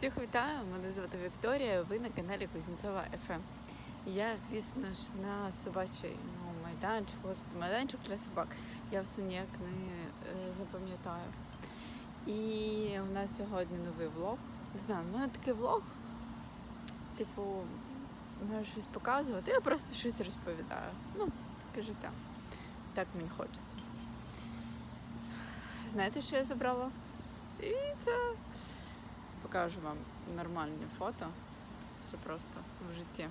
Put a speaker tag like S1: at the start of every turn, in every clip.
S1: Всіх вітаю! Мене звати Вікторія. Ви на каналі Кузнєцова ФМ. Я, звісно ж, на собачий ну, майданчик, майданчик для собак. Я все ніяк не е, запам'ятаю. І у нас сьогодні новий влог. Не знаю, у мене такий влог. Типу, маю щось показувати, я просто щось розповідаю. Ну, таке життя. Так мені хочеться. Знаєте, що я забрала? І це покажу вам нормальні фото. Це просто в житті.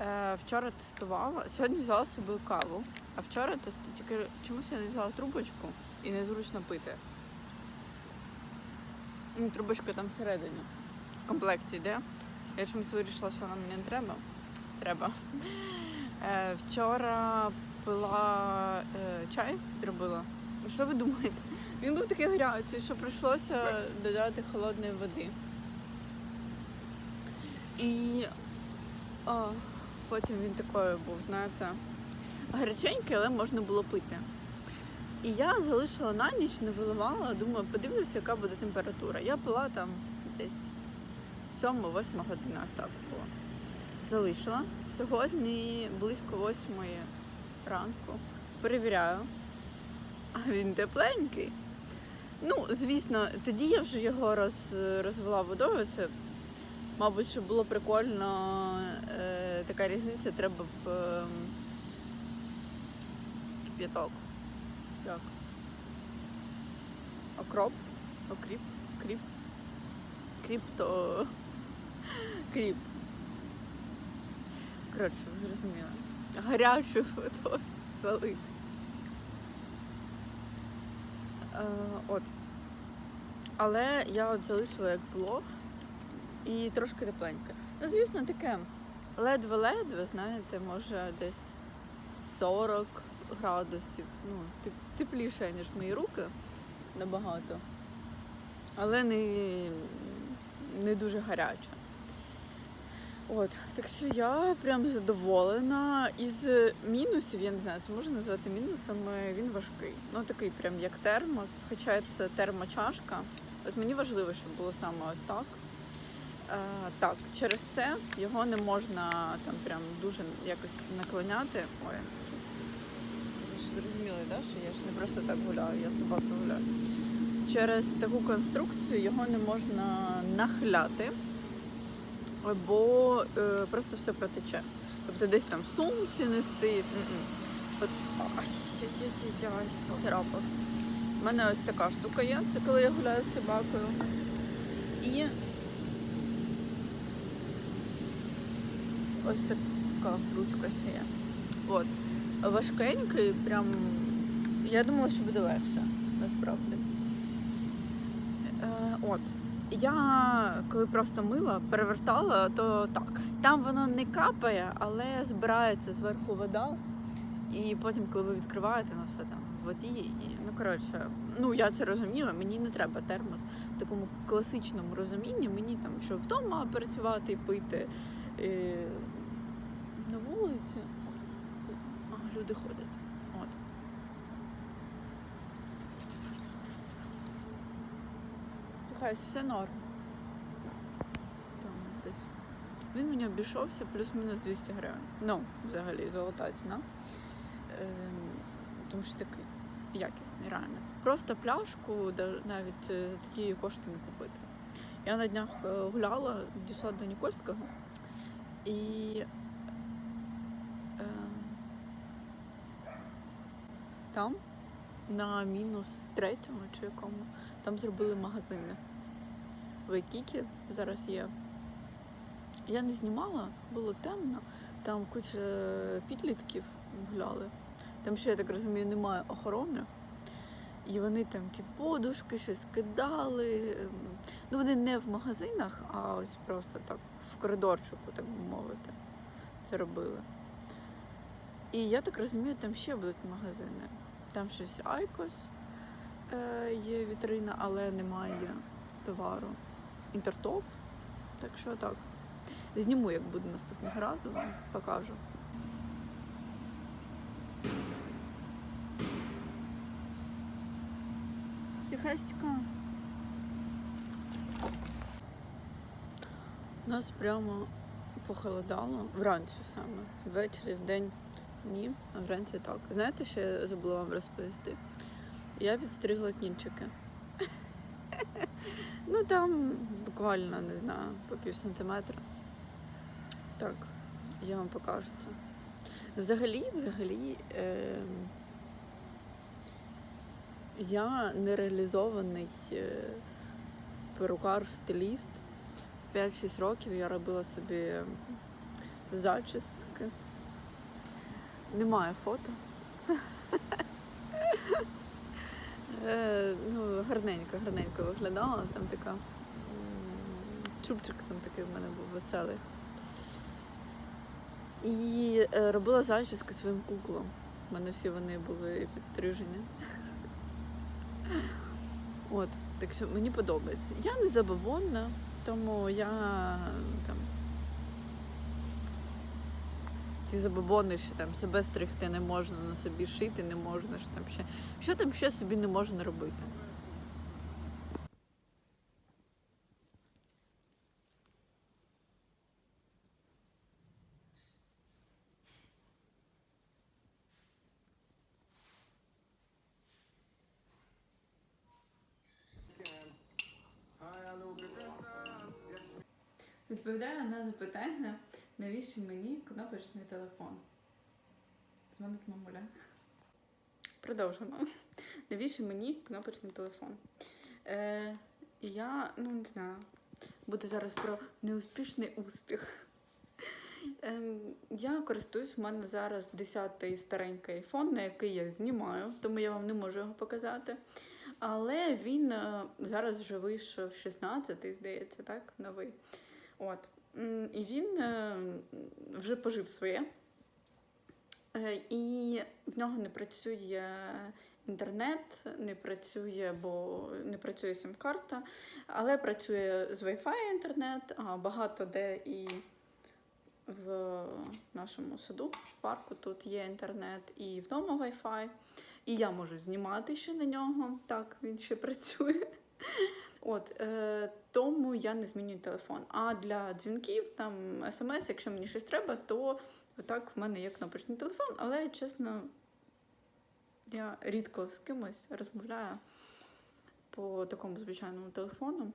S1: Е, вчора тестувала, сьогодні взяла з собою каву, а вчора тест... тільки чомусь я не взяла трубочку і незручно пити. Ну, трубочка там всередині. В комплекті йде. Я чомусь вирішила, що мені не треба. Треба. Е, вчора пила е, чай, зробила. Що ви думаєте? Він був такий гарячий, що прийшлося додати холодної води. І о, потім він такою був, знаєте, гаряченький, але можна було пити. І я залишила на ніч, не виливала, думаю, подивлюся, яка буде температура. Я пила там десь 7-8 година, ось так було. Залишила. Сьогодні близько 8 ранку. Перевіряю. А він тепленький. Ну, звісно, тоді я вже його роз, розвела водою. Мабуть, що було прикольно. Е, така різниця, треба б е, кип'яток. Як? Окроп? Окріп? Кріп? Кріп то. Кріп. Коротше, ви зрозуміли. Гарячу водою залити. Е, от. Але я от залишила як було і трошки тепленьке. Ну, звісно, таке ледве-ледве, знаєте, може десь 40 градусів. Ну, теп- тепліше, ніж мої руки набагато. Але не, не дуже гаряче. От, так що я прям задоволена. Із мінусів, я не знаю, це можна назвати мінусами, він важкий. Ну такий прям як термос, хоча це термочашка. От мені важливо, щоб було саме ось так. Е, так, через це його не можна там прям дуже якось наклоняти. Ой. Ви ж зрозуміли, да, що я ж не просто так гуляю, я з собакою гуляю. Через таку конструкцію його не можна нахиляти бо е, просто все протече. Тобто десь там сумці нести. м-м. От, ай, ай, ай, ай, ай, царапав. У мене ось така штука є, це коли я гуляю з собакою. І ось така ручка ще є. От. Важкенький, прям. Я думала, що буде легше, насправді. Е, от. Я коли просто мила, перевертала, то так. Там воно не капає, але збирається зверху вода. І потім, коли ви відкриваєте, воно все там в воді. І, ну, коротше, ну я це розуміла, мені не треба термос в такому класичному розумінні. Мені там, що вдома працювати і пити е, на вулиці. А, люди ходять. От. Хай все норм. Там десь. Він мені обійшовся плюс-мінус 200 гривень. Ну, взагалі, золота ціна. Ем, тому що такий якісний, реально. Просто пляшку навіть е, за такі кошти не купити. Я на днях е, гуляла, дійшла до Нікольського і е, там на мінус третьому чи якому там зробили магазини. В Екікі зараз є. Я не знімала, було темно, там куча підлітків гуляли. Там ще, я так розумію, немає охорони. І вони там ті подушки, щось кидали. ем, Ну, вони не в магазинах, а ось просто так в коридорчику, так би мовити, це робили. І я так розумію, там ще будуть магазини. Там щось Айкос е, є вітрина, але немає товару. Інтертоп. Так що так. Зніму, як буде наступного разу, вам покажу. Тихастика. У нас прямо похолодало вранці саме. Ввечері, вдень ні, а вранці так. Знаєте, що я забула вам розповісти? Я підстригла кінчики. Ну там буквально, не знаю, по пів сантиметра. Так, я вам покажу це. Взагалі, взагалі, е, я нереалізований е, перукар-стиліст. В 5-6 років я робила собі зачіски. Немає фото. Е, ну, гарненько, гарненько виглядала. Там така чубчик там такий в мене був веселий. І е, робила зачіски своїм куклам. У мене всі вони були підстрижені. От, так що мені подобається. Я не забобонна, тому я там. Ті забобони, що там себе стригти не можна, на собі шити не можна, що там ще. Що там ще собі не можна робити? Відповідаю на запитання, навіщо мені кнопочний телефон. Дзвонить мамуля. Продовжимо. Навіщо мені кнопочний телефон? Е, я, ну не знаю, буде зараз про неуспішний успіх. Е, я користуюсь, у мене зараз 10-й старенький iPhone, на який я знімаю, тому я вам не можу його показати. Але він е, зараз вже вийшов 16-й, здається, так, новий. От. І він е, вже пожив своє. Е, І в нього не працює інтернет, не працює, бо не працює сім-карта, але працює з Wi-Fi інтернет, а багато де і в нашому саду, в парку тут є інтернет, і вдома Wi-Fi. І я можу знімати ще на нього. Так, він ще працює. От, е, тому я не змінюю телефон. А для дзвінків, там смс, якщо мені щось треба, то так в мене є кнопочний телефон, але чесно, я рідко з кимось розмовляю по такому звичайному телефону.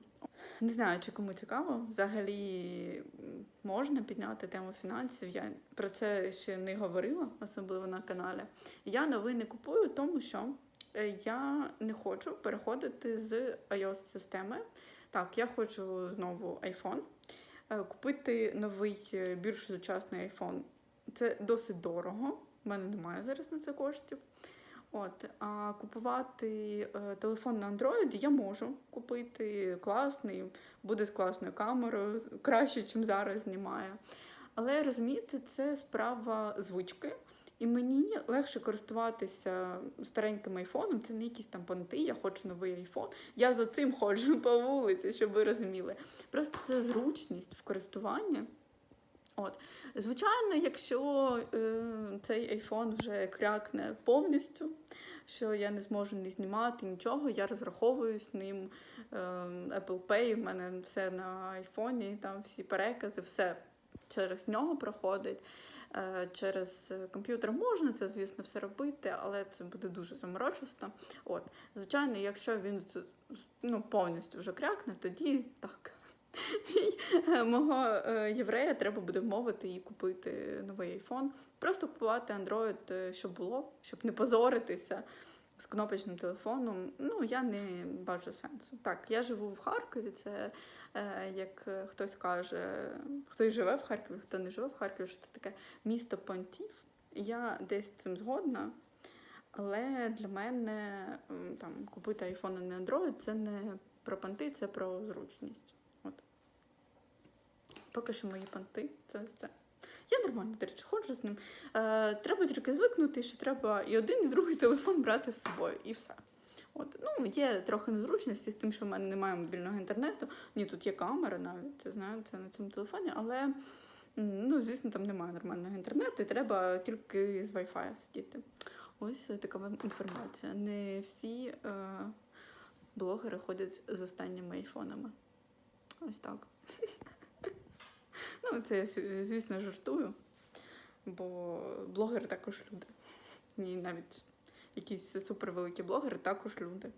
S1: Не знаю, чи кому цікаво. Взагалі можна підняти тему фінансів. Я про це ще не говорила, особливо на каналі. Я новини купую, тому що я не хочу переходити з iOS-системи. Так, я хочу знову iPhone. Е, Купити новий е, більш сучасний iPhone це досить дорого. У мене немає зараз на це коштів. От, а купувати е, телефон на Android я можу купити класний, буде з класною камерою, краще, ніж зараз знімає. Але розумієте, це справа звички. І мені легше користуватися стареньким айфоном. Це не якісь там понти, я хочу новий айфон. Я за цим ходжу по вулиці, щоб ви розуміли. Просто це зручність в користуванні. От. Звичайно, якщо е, цей айфон вже крякне повністю, що я не зможу не знімати нічого, я розраховуюсь ним. Е, Apple Pay, в мене все на айфоні, там всі перекази, все через нього проходить. Е, Через комп'ютер можна це, звісно, все робити, але це буде дуже заморочисто. От, звичайно, якщо він ну, повністю вже крякне, тоді так. Мого е, єврея треба буде вмовити і купити новий айфон. Просто купувати Android, е, щоб було, щоб не позоритися з кнопочним телефоном. Ну, я не бачу сенсу. Так, я живу в Харкові, це е, як е, хтось каже, хтось живе в Харкові, хто не живе в Харкові, що це таке місто понтів. Я десь цим згодна. Але для мене там купити айфон, а не Android це не про понти, це про зручність. От. Поки що мої понти це це. Я нормально, до речі, ходжу з ним. Е, треба тільки звикнути, що треба і один, і другий телефон брати з собою, і все. От. Ну, є трохи незручності з тим, що в мене немає мобільного інтернету. Ні, тут є камера навіть, знаєте, на цьому телефоні, але ну, звісно, там немає нормального інтернету, і треба тільки з Wi-Fi сидіти. Ось така вам інформація. Не всі е, блогери ходять з останніми айфонами. Ось так. Ну, це я, звісно, жартую, бо блогери також люди. І навіть якісь супервеликі блогери також люди.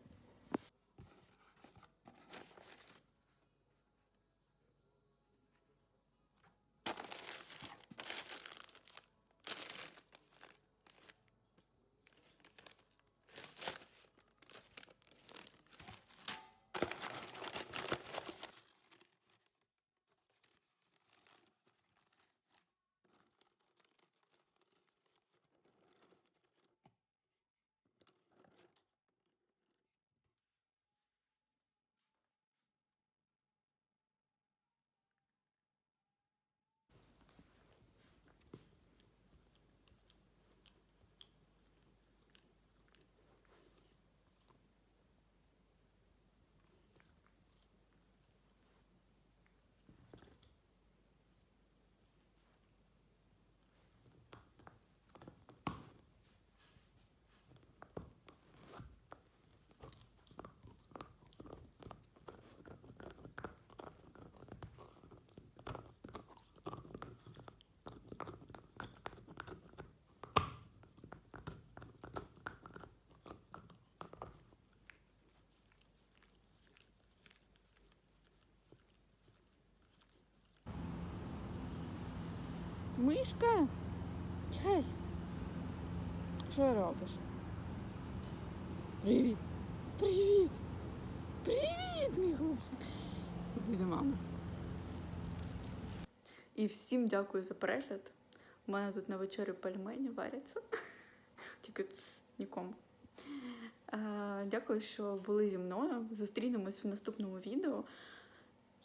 S1: Мишка? Хась. Що робиш? Привіт. Привіт. Привіт, мій хлопчик. Іди до мами. І всім дякую за перегляд. У мене тут на вечері пельмені варяться. Тільки ц, нікому. Дякую, що були зі мною. Зустрінемось в наступному відео.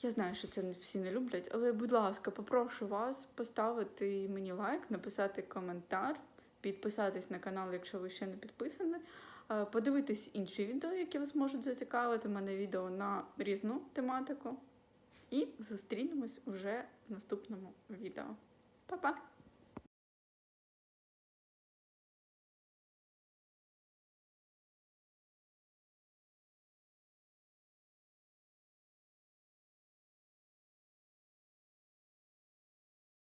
S1: Я знаю, що це всі не люблять, але, будь ласка, попрошу вас поставити мені лайк, написати коментар, підписатись на канал, якщо ви ще не підписані. е, Подивитись інші відео, які вас можуть зацікавити. У мене відео на різну тематику. І зустрінемось вже в наступному відео. Па-па!